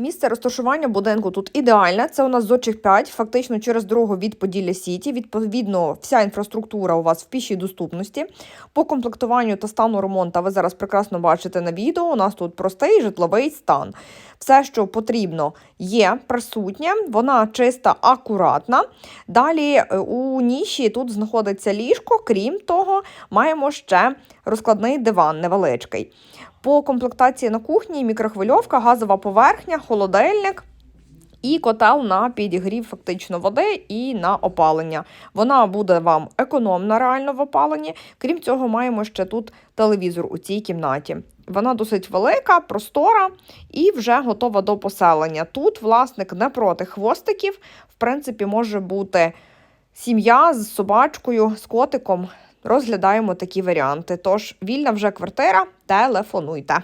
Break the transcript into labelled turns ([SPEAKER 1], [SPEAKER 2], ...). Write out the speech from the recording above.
[SPEAKER 1] Місце розташування будинку тут ідеальне. Це у нас зочих 5, фактично через дорогу від Поділля Сіті. Відповідно, вся інфраструктура у вас в пішій доступності. По комплектуванню та стану ремонту ви зараз прекрасно бачите на відео. У нас тут простий житловий стан. Все, що потрібно, є присутнє, вона чиста, акуратна. Далі е, у ніші тут знаходиться ліжко. Крім того, маємо ще розкладний диван невеличкий. По комплектації на кухні мікрохвильовка, газова поверхня, холодильник. І котел на підігрів фактично води і на опалення. Вона буде вам економна реально в опаленні. Крім цього, маємо ще тут телевізор у цій кімнаті. Вона досить велика, простора і вже готова до поселення. Тут власник не проти хвостиків. В принципі, може бути сім'я з собачкою, з котиком. Розглядаємо такі варіанти. Тож, вільна вже квартира, телефонуйте.